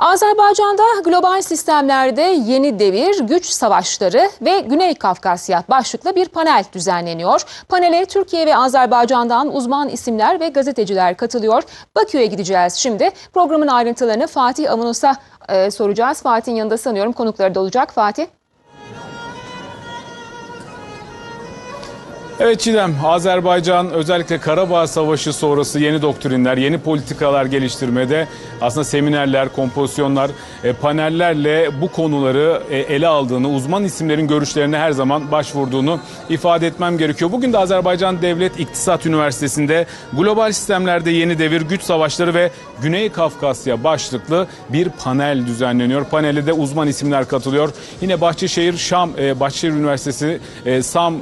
Azerbaycan'da global sistemlerde yeni devir, güç savaşları ve Güney Kafkasya başlıklı bir panel düzenleniyor. Panele Türkiye ve Azerbaycan'dan uzman isimler ve gazeteciler katılıyor. Bakü'ye gideceğiz şimdi. Programın ayrıntılarını Fatih Avanos'a e, soracağız. Fatih'in yanında sanıyorum konukları da olacak. Fatih. Evet Çiğdem, Azerbaycan özellikle Karabağ Savaşı sonrası yeni doktrinler, yeni politikalar geliştirmede aslında seminerler, kompozisyonlar, e, panellerle bu konuları e, ele aldığını, uzman isimlerin görüşlerine her zaman başvurduğunu ifade etmem gerekiyor. Bugün de Azerbaycan Devlet İktisat Üniversitesi'nde global sistemlerde yeni devir, güç savaşları ve Güney Kafkasya başlıklı bir panel düzenleniyor. Panele de uzman isimler katılıyor. Yine Bahçeşehir Şam e, Bahçeşehir Üniversitesi SAM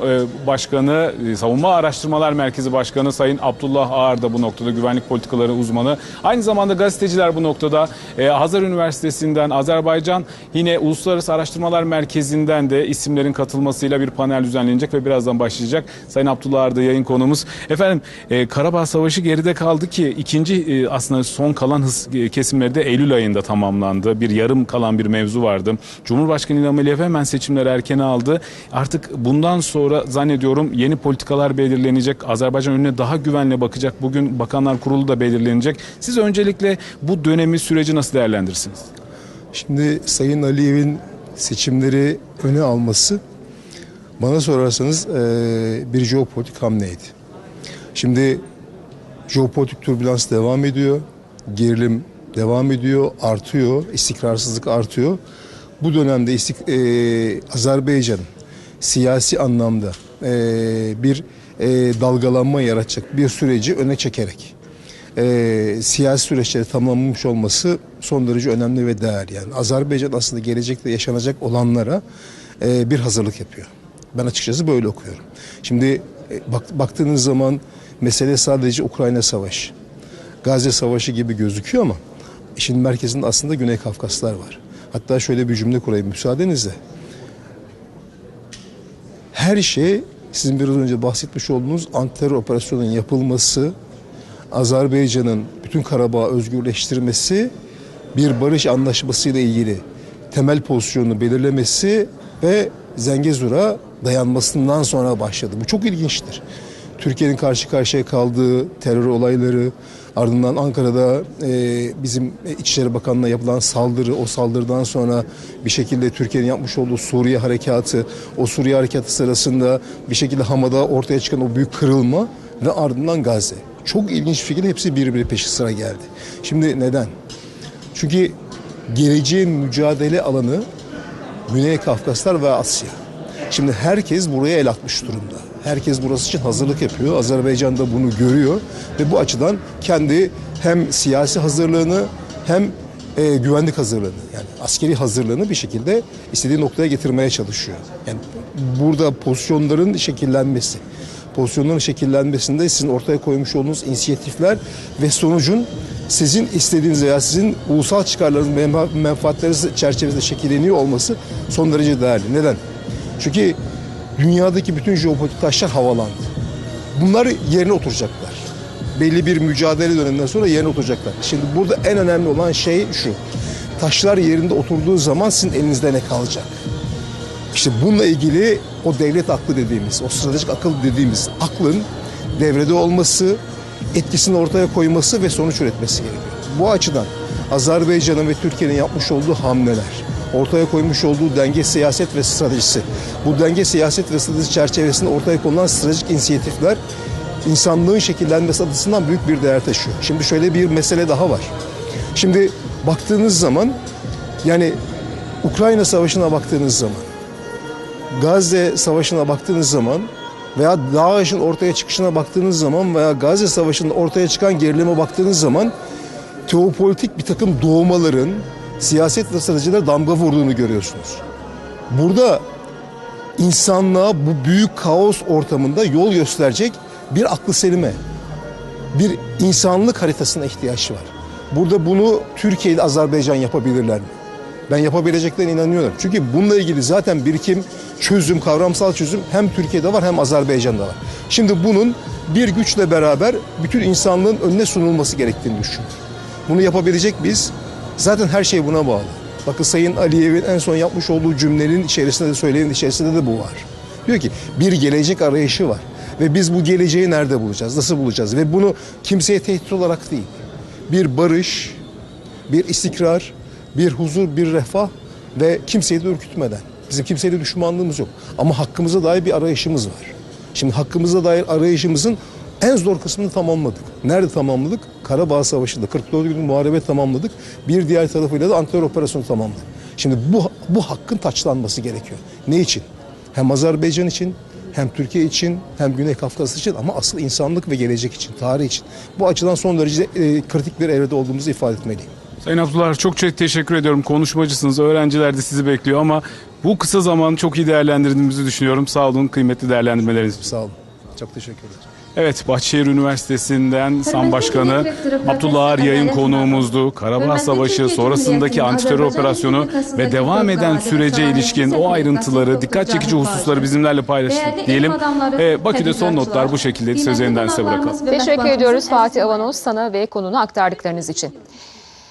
Başkanı, e, Savunma Araştırmalar Merkezi Başkanı Sayın Abdullah Ağar da bu noktada güvenlik politikaları uzmanı. Aynı zamanda gazeteciler bu noktada e, Hazar Üniversitesi'nden Azerbaycan yine Uluslararası Araştırmalar Merkezi'nden de isimlerin katılmasıyla bir panel düzenlenecek ve birazdan başlayacak. Sayın Abdullah Ağar da yayın konumuz. Efendim e, Karabağ Savaşı geride kaldı ki ikinci e, aslında son kalan hız kesimleri de Eylül ayında tamamlandı. Bir yarım kalan bir mevzu vardı. Cumhurbaşkanı İlham Aliyev hemen seçimleri erkene aldı. Artık bundan sonra zannediyorum yeni politikalar belirlenecek. Azerbaycan önüne daha güvenle bakacak. Bugün Bakanlar Kurulu da belirlenecek. Siz öncelikle bu dönemi, süreci nasıl değerlendirirsiniz? Şimdi Sayın Aliyev'in seçimleri öne alması bana sorarsanız eee, bir jeopolitik hamleydi. Şimdi jeopolitik türbülans devam ediyor, gerilim devam ediyor, artıyor, istikrarsızlık artıyor. Bu dönemde istik, eee, Azerbaycan'ın siyasi anlamda eee, bir eee, dalgalanma yaratacak bir süreci öne çekerek e, siyasi süreçleri tamamlamış olması son derece önemli ve değerli. Yani Azerbaycan aslında gelecekte yaşanacak olanlara e, bir hazırlık yapıyor. Ben açıkçası böyle okuyorum. Şimdi e, bak, baktığınız zaman mesele sadece Ukrayna Savaşı, Gazze Savaşı gibi gözüküyor ama işin merkezinde aslında Güney Kafkaslar var. Hatta şöyle bir cümle kurayım müsaadenizle. Her şey sizin biraz önce bahsetmiş olduğunuz antiterör operasyonun yapılması, Azerbaycan'ın bütün Karabağ özgürleştirmesi, bir barış anlaşmasıyla ilgili temel pozisyonunu belirlemesi ve Zengezur'a dayanmasından sonra başladı. Bu çok ilginçtir. Türkiye'nin karşı karşıya kaldığı terör olayları, ardından Ankara'da e, bizim İçişleri Bakanlığı'na yapılan saldırı, o saldırıdan sonra bir şekilde Türkiye'nin yapmış olduğu Suriye harekatı, o Suriye harekatı sırasında bir şekilde Hama'da ortaya çıkan o büyük kırılma ve ardından Gazze. Çok ilginç bir şekilde hepsi birbiri peşi sıra geldi. Şimdi neden? Çünkü geleceğin mücadele alanı Güney Kafkaslar ve Asya. Şimdi herkes buraya el atmış durumda. Herkes burası için hazırlık yapıyor. Azerbaycan da bunu görüyor ve bu açıdan kendi hem siyasi hazırlığını hem e, güvenlik hazırlığını yani askeri hazırlığını bir şekilde istediği noktaya getirmeye çalışıyor. Yani burada pozisyonların şekillenmesi, pozisyonların şekillenmesinde sizin ortaya koymuş olduğunuz inisiyatifler ve sonucun sizin istediğiniz veya sizin ulusal çıkarlarınız, menfa- menfaatleriniz çerçevesinde şekilleniyor olması son derece değerli. Neden? Çünkü dünyadaki bütün jeopolitik taşlar havalandı. Bunlar yerine oturacaklar. Belli bir mücadele döneminden sonra yerine oturacaklar. Şimdi burada en önemli olan şey şu. Taşlar yerinde oturduğu zaman sizin elinizde ne kalacak? İşte bununla ilgili o devlet aklı dediğimiz, o stratejik akıl dediğimiz aklın devrede olması, etkisini ortaya koyması ve sonuç üretmesi gerekiyor. Bu açıdan Azerbaycan'ın ve Türkiye'nin yapmış olduğu hamleler, ortaya koymuş olduğu denge siyaset ve stratejisi, bu denge siyaset ve strateji çerçevesinde ortaya konulan stratejik inisiyatifler insanlığın şekillenmesi açısından büyük bir değer taşıyor. Şimdi şöyle bir mesele daha var. Şimdi baktığınız zaman yani Ukrayna Savaşı'na baktığınız zaman Gazze Savaşı'na baktığınız zaman veya DAEŞ'in ortaya çıkışına baktığınız zaman veya Gazze Savaşı'nın ortaya çıkan gerilime baktığınız zaman teopolitik bir takım doğmaların siyaset ve stratejilere damga vurduğunu görüyorsunuz. Burada insanlığa bu büyük kaos ortamında yol gösterecek bir aklı selime, bir insanlık haritasına ihtiyaç var. Burada bunu Türkiye ile Azerbaycan yapabilirler mi? Ben yapabileceklerine inanıyorum. Çünkü bununla ilgili zaten birikim, çözüm, kavramsal çözüm hem Türkiye'de var hem Azerbaycan'da var. Şimdi bunun bir güçle beraber bütün insanlığın önüne sunulması gerektiğini düşünüyorum. Bunu yapabilecek biz Zaten her şey buna bağlı. Bakın Sayın Aliyev'in en son yapmış olduğu cümlenin içerisinde de söyleyenin içerisinde de bu var. Diyor ki bir gelecek arayışı var. Ve biz bu geleceği nerede bulacağız? Nasıl bulacağız? Ve bunu kimseye tehdit olarak değil. Bir barış, bir istikrar, bir huzur, bir refah ve kimseyi de ürkütmeden. Bizim kimseyle düşmanlığımız yok. Ama hakkımıza dair bir arayışımız var. Şimdi hakkımıza dair arayışımızın en zor kısmını tamamladık. Nerede tamamladık? Karabağ Savaşı'nda 44 gün muharebe tamamladık. Bir diğer tarafıyla da antiterör operasyonu tamamladık. Şimdi bu, bu hakkın taçlanması gerekiyor. Ne için? Hem Azerbaycan için, hem Türkiye için, hem Güney Kafkasya için ama asıl insanlık ve gelecek için, tarih için. Bu açıdan son derece e, kritik bir evrede olduğumuzu ifade etmeliyim. Sayın Abdullah çok çok teşekkür ediyorum. Konuşmacısınız. Öğrenciler de sizi bekliyor ama bu kısa zamanı çok iyi değerlendirdiğimizi düşünüyorum. Sağ olun kıymetli değerlendirmeleriniz. Sağ olun. Çok teşekkür ederim. Evet Bahçeşehir Üniversitesi'nden SAM Başkanı Abdullah Ağar yayın konuğumuzdu. Karabağ Savaşı sonrasındaki antiterör operasyonu ve devam eden sürece ilişkin o ayrıntıları, dikkat çekici hususları bizimlerle paylaştı diyelim. Ee, Bakü'de son notlar bu şekilde söz elinden size bırakalım. Teşekkür ediyoruz Fatih Avanos sana ve konunu aktardıklarınız için.